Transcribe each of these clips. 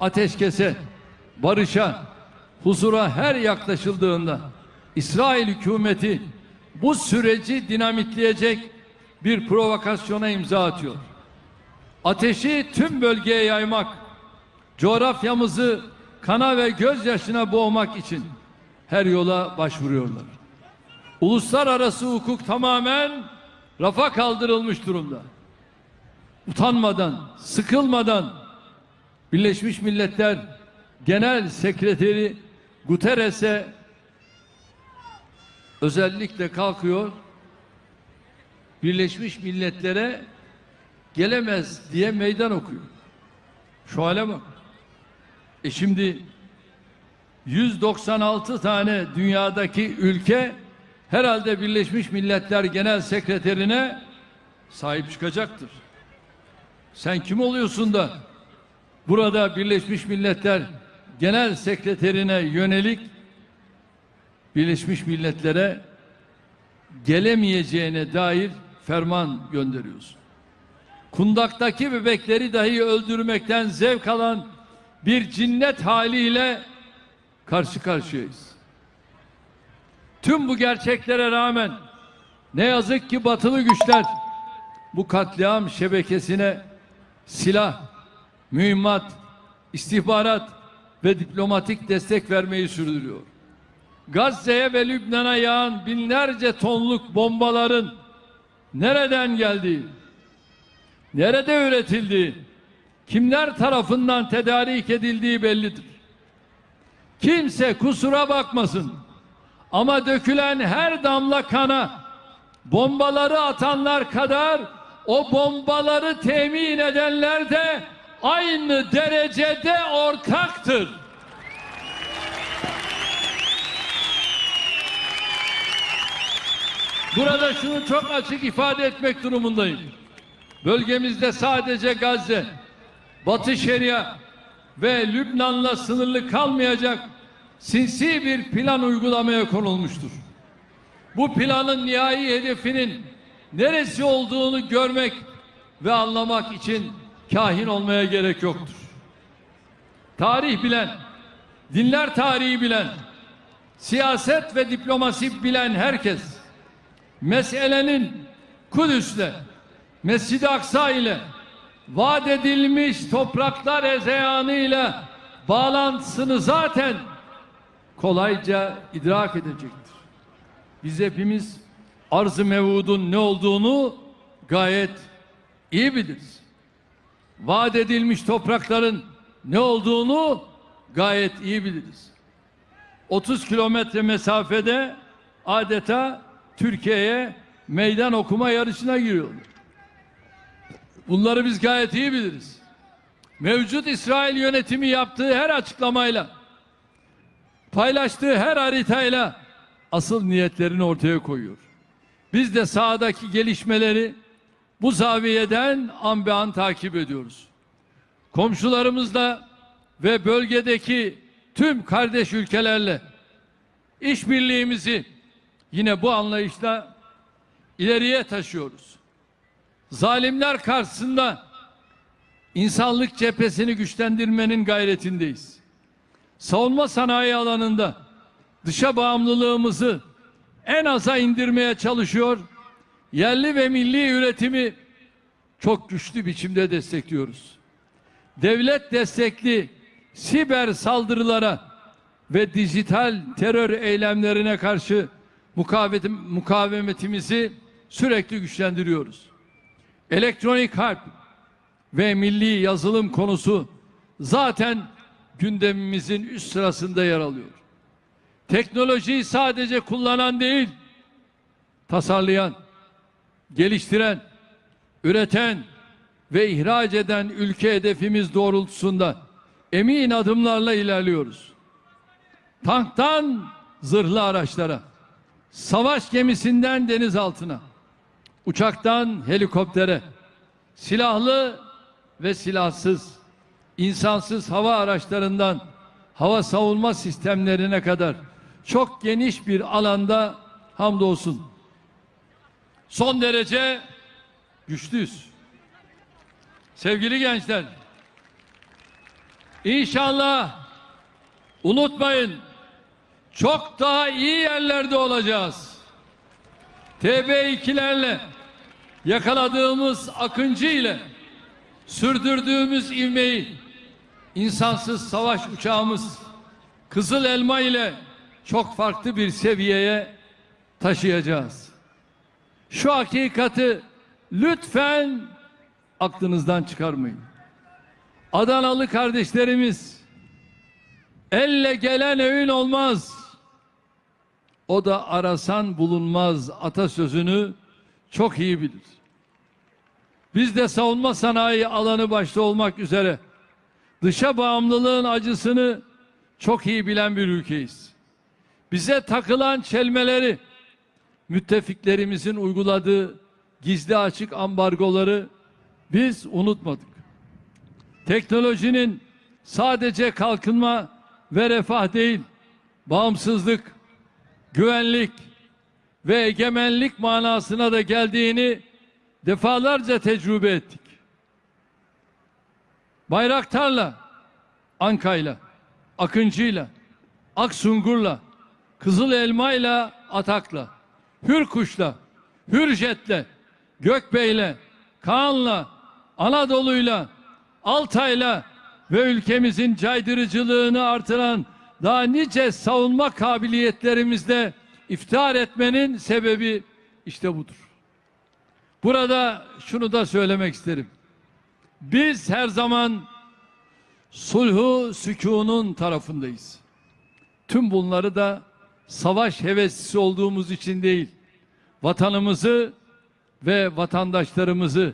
ateşkese, barışa, huzura her yaklaşıldığında İsrail hükümeti bu süreci dinamitleyecek bir provokasyona imza atıyor. Ateşi tüm bölgeye yaymak, coğrafyamızı kana ve gözyaşına boğmak için her yola başvuruyorlar. Uluslararası hukuk tamamen rafa kaldırılmış durumda. Utanmadan, sıkılmadan Birleşmiş Milletler Genel Sekreteri Guterres'e özellikle kalkıyor. Birleşmiş Milletler'e gelemez diye meydan okuyor. Şu hale bak. E şimdi 196 tane dünyadaki ülke herhalde Birleşmiş Milletler Genel Sekreterine sahip çıkacaktır. Sen kim oluyorsun da burada Birleşmiş Milletler Genel Sekreterine yönelik Birleşmiş Milletler'e gelemeyeceğine dair ferman gönderiyorsun. Kundaktaki bebekleri dahi öldürmekten zevk alan bir cinnet haliyle karşı karşıyayız. Tüm bu gerçeklere rağmen ne yazık ki batılı güçler bu katliam şebekesine silah, mühimmat, istihbarat ve diplomatik destek vermeyi sürdürüyor. Gazze'ye ve Lübnan'a yağan binlerce tonluk bombaların nereden geldiği, nerede üretildiği, kimler tarafından tedarik edildiği bellidir. Kimse kusura bakmasın. Ama dökülen her damla kana bombaları atanlar kadar o bombaları temin edenler de aynı derecede ortaktır. Burada şunu çok açık ifade etmek durumundayım. Bölgemizde sadece Gazze, Batı Şeria ve Lübnan'la sınırlı kalmayacak sinsi bir plan uygulamaya konulmuştur. Bu planın nihai hedefinin neresi olduğunu görmek ve anlamak için kahin olmaya gerek yoktur. Tarih bilen, dinler tarihi bilen, siyaset ve diplomasi bilen herkes meselenin Kudüs'le, Mescid-i Aksa ile vaat edilmiş topraklar ezeyanıyla bağlantısını zaten kolayca idrak edecektir. Biz hepimiz arz-ı mevudun ne olduğunu gayet iyi biliriz. Vaat edilmiş toprakların ne olduğunu gayet iyi biliriz. 30 kilometre mesafede adeta Türkiye'ye meydan okuma yarışına giriyorlar. Bunları biz gayet iyi biliriz. Mevcut İsrail yönetimi yaptığı her açıklamayla, paylaştığı her haritayla asıl niyetlerini ortaya koyuyor. Biz de sahadaki gelişmeleri bu zaviyeden an be an takip ediyoruz. Komşularımızla ve bölgedeki tüm kardeş ülkelerle işbirliğimizi yine bu anlayışla ileriye taşıyoruz. Zalimler karşısında insanlık cephesini güçlendirmenin gayretindeyiz. Savunma sanayi alanında dışa bağımlılığımızı en aza indirmeye çalışıyor. Yerli ve milli üretimi çok güçlü biçimde destekliyoruz. Devlet destekli siber saldırılara ve dijital terör eylemlerine karşı mukavemetim- mukavemetimizi sürekli güçlendiriyoruz. Elektronik harp ve milli yazılım konusu zaten gündemimizin üst sırasında yer alıyor. Teknolojiyi sadece kullanan değil, tasarlayan, geliştiren, üreten ve ihraç eden ülke hedefimiz doğrultusunda emin adımlarla ilerliyoruz. Tanktan zırhlı araçlara, savaş gemisinden denizaltına, uçaktan helikoptere, silahlı ve silahsız, insansız hava araçlarından hava savunma sistemlerine kadar çok geniş bir alanda hamdolsun. Son derece güçlüyüz. Sevgili gençler, İnşallah unutmayın çok daha iyi yerlerde olacağız. TB2'lerle yakaladığımız akıncı ile sürdürdüğümüz ivmeyi insansız savaş uçağımız Kızıl Elma ile çok farklı bir seviyeye taşıyacağız. Şu hakikati lütfen aklınızdan çıkarmayın. Adanalı kardeşlerimiz elle gelen öğün olmaz. O da arasan bulunmaz atasözünü çok iyi bilir. Biz de savunma sanayi alanı başta olmak üzere dışa bağımlılığın acısını çok iyi bilen bir ülkeyiz. Bize takılan çelmeleri müttefiklerimizin uyguladığı gizli açık ambargoları biz unutmadık. Teknolojinin sadece kalkınma ve refah değil, bağımsızlık, güvenlik ve egemenlik manasına da geldiğini defalarca tecrübe ettik. Bayraktar'la, Anka'yla, Akıncı'yla, Aksungur'la, Kızıl Elma'yla, Atak'la, Hürkuş'la, Hürjet'le, Gökbey'le, Kaan'la, Anadolu'yla, Altay'la ve ülkemizin caydırıcılığını artıran daha nice savunma kabiliyetlerimizle iftihar etmenin sebebi işte budur. Burada şunu da söylemek isterim. Biz her zaman sulhu sükunun tarafındayız. Tüm bunları da savaş heveslisi olduğumuz için değil, vatanımızı ve vatandaşlarımızı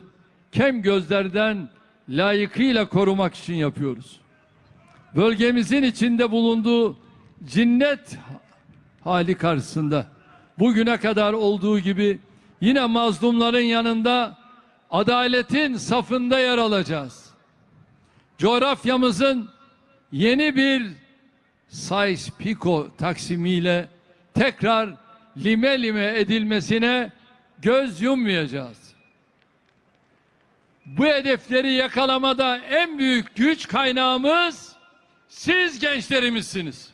kem gözlerden layıkıyla korumak için yapıyoruz. Bölgemizin içinde bulunduğu cinnet hali karşısında bugüne kadar olduğu gibi yine mazlumların yanında adaletin safında yer alacağız. Coğrafyamızın yeni bir Sykes-Picot taksimiyle tekrar lime lime edilmesine göz yummayacağız. Bu hedefleri yakalamada en büyük güç kaynağımız siz gençlerimizsiniz.